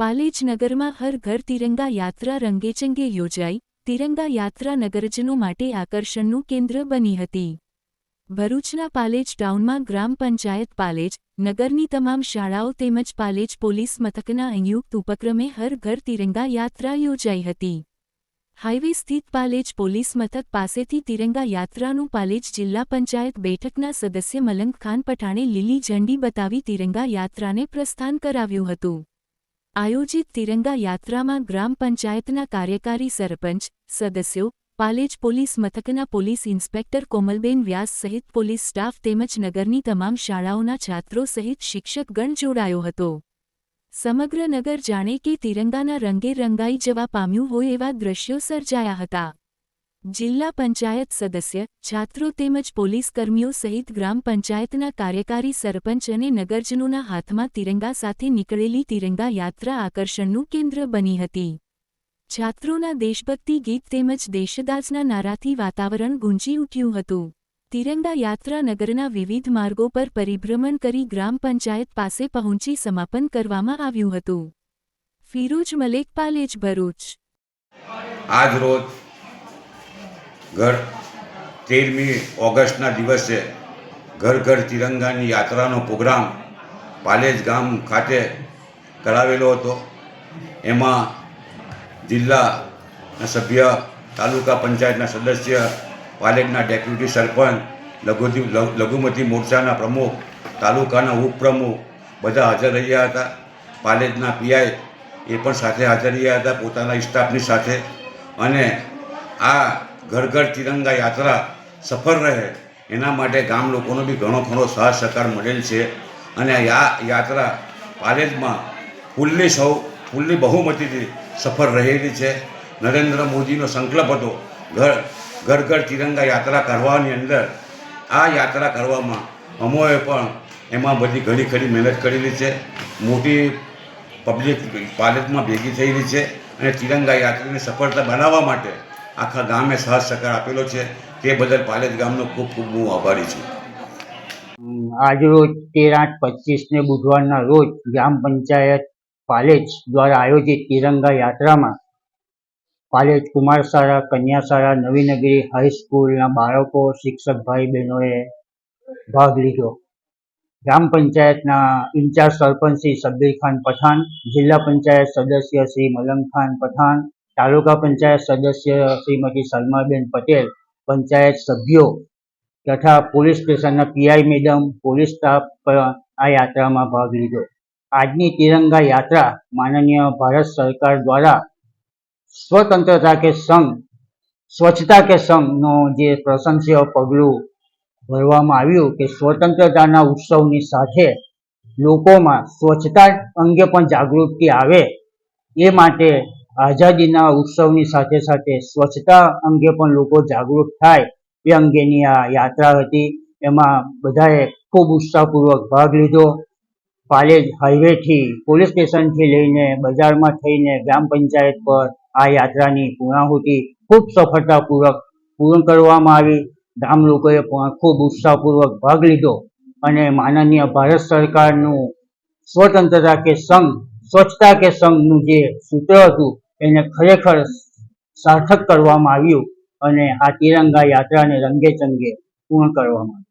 પાલેજ નગરમાં હર ઘર તિરંગા યાત્રા રંગેચંગે યોજાઈ. તિરંગા યાત્રા નગરજનો માટે આકર્ષણનું કેન્દ્ર બની હતી. ભરૂચના પાલેજ ટાઉનમાં ગ્રામ પંચાયત પાલેજ, નગરની તમામ શાળાઓ તેમજ પાલેજ પોલીસ મથકના સંયુક્ત ઉપક્રમે હર ઘર તિરંગા યાત્રા યોજાઈ હતી. હાઇવે સ્થિત પાલેજ પોલીસ મથક પાસેથી તિરંગા યાત્રાનું પાલેજ જિલ્લા પંચાયત બેઠકના સદસ્ય મલંગ ખાન પઠાણે લીલી ઝંડી બતાવી તિરંગા યાત્રાને પ્રસ્થાન કરાવ્યું હતું. આયોજિત તિરંગા યાત્રામાં ગ્રામ પંચાયતના કાર્યકારી સરપંચ, સદસ્યો, પાલેજ પોલીસ મથકના પોલીસ ઇન્સ્પેક્ટર કોમલબેન વ્યાસ સહિત પોલીસ સ્ટાફ તેમજ નગરની તમામ શાળાઓના છાત્રો સહિત શિક્ષકગણ જોડાયો હતો. સમગ્ર નગર જાણે કે તિરંગાના રંગે રંગાઈ જવા પામ્યું હોય એવા દ્રશ્યો સર્જાયા હતા. જિલ્લા પંચાયત સદસ્ય, છાત્રો તેમજ પોલીસ કર્મીઓ સહિત ગ્રામ પંચાયતના કાર્યકારી સરપંચ અને નગરજનોના હાથમાં તિરંગા સાથે નીકળેલી તિરંગા યાત્રા આકર્ષણનું કેન્દ્ર બની હતી. છાત્રોના દેશભક્તિ ગીત તેમજ દેશદાસના નારાથી વાતાવરણ ગુંજી ઉઠ્યું હતું. તિરંગા યાત્રા નગરના વિવિધ માર્ગો પર પરિભ્રમણ કરી ગ્રામ પંચાયત પાસે પહોંચી સમાપન કરવામાં આવ્યું હતું. ફિરોજ મલેક પાલેજ ભરૂચ. આજ રોજ ઘર તેરમી ઓગસ્ટના દિવસે ઘર ઘર તિરંગાની યાત્રાનો પ્રોગ્રામ પાલેજ ગામ ખાતે કરાવેલો હતો. એમાં જિલ્લાના સભ્ય, તાલુકા પંચાયતના સદસ્ય, પાલેજના ડેપ્યુટી સરપંચ લઘુથી લઘુમતી મોરચાના પ્રમુખ, તાલુકાના ઉપપ્રમુખ બધા હાજર રહ્યા હતા. પાલેજના પીઆઈ એ પણ સાથે હાજર રહ્યા હતા પોતાના સ્ટાફની સાથે. અને આ ઘર ઘર તિરંગા યાત્રા સફળ રહે. એના માટે ગામ લોકોનો બી ઘણો ઘણો સાથ સહકાર મળેલ છે. અને આ યાત્રા પાલેજમાં ફૂલની સૌ, ફૂલની બહુમતીથી સફળ રહેલી છે. નરેન્દ્ર મોદીનો સંકલ્પ હતો ઘર ઘર ઘર તિરંગા યાત્રા કરવાની અંદર. આ યાત્રા કરવામાં અમોએ પણ એમાં બધી ઘણી ખરી મહેનત કરેલી છે. મોટી પબ્લિક પાલેજમાં ભેગી થયેલી છે. અને તિરંગા યાત્રાની સફળતા બનાવવા માટે આખા ગામે સાથ સહકાર આપેલો છે તે બદલ પાલેજ ગામનો ખૂબ ખૂબ હું આભારી છું. આજરોજ તેર આઠ પચીસને બુધવારના રોજ ગ્રામ પંચાયત પાલેજ દ્વારા આયોજિત તિરંગા યાત્રામાં પાલેજ કુમાર શાળા નવીનગરી હાઈસ્કૂલના બાળકો, શિક્ષક ભાઈ બહેનોએ ભાગ લીધો. ગ્રામ પંચાયતના ઇન્ચાર્જ સરપંચ શ્રી સબ્બીર ખાન પઠાણ, જિલ્લા પંચાયત સદસ્ય શ્રી મલંગ ખાન પઠાણ તાલુકા પંચાયત સદસ્ય શ્રીમતી સલમાબેન પટેલ, પંચાયત સભ્યો તથા પોલીસ સ્ટેશનના પીઆઈ મેડમ, પોલીસ સ્ટાફ આ યાત્રામાં ભાગ લીધો. આજની તિરંગા યાત્રા માનનીય ભારત સરકાર દ્વારા સ્વતંત્રતા કે સંઘ, સ્વચ્છતા કે સંઘનો જે પ્રશંસીય પગલું ભરવામાં આવ્યું કે સ્વતંત્રતાના ઉત્સવની સાથે લોકોમાં સ્વચ્છતા અંગે પણ જાગૃતિ આવે એ માટે આઝાદીના ઉત્સવની સાથે સાથે સ્વચ્છતા અંગે પણ લોકો જાગૃત થાય એ અંગેની આ યાત્રા હતી. એમાં બધાએ ખૂબ ઉત્સાહપૂર્વક ભાગ લીધો. પાલેજ હાઈવેથી, પોલીસ સ્ટેશનથી લઈને બજારમાં થઈને ગ્રામ પંચાયત પર આ યાત્રાની પૂર્ણાહુતિ ખૂબ સફળતાપૂર્વક પૂર્ણ કરવામાં આવી. ગામ લોકોએ પણ ખૂબ ઉત્સાહપૂર્વક ભાગ લીધો અને માનનીય ભારત સરકારનું સ્વતંત્રતા કે સંઘ, સ્વચ્છતા કે સંઘનું જે સૂત્ર હતું એને ખરેખર સાર્થક કરવામાં આવ્યું અને આ તિરંગા યાત્રાને રંગે ચંગે પૂર્ણ કરવામાં આવી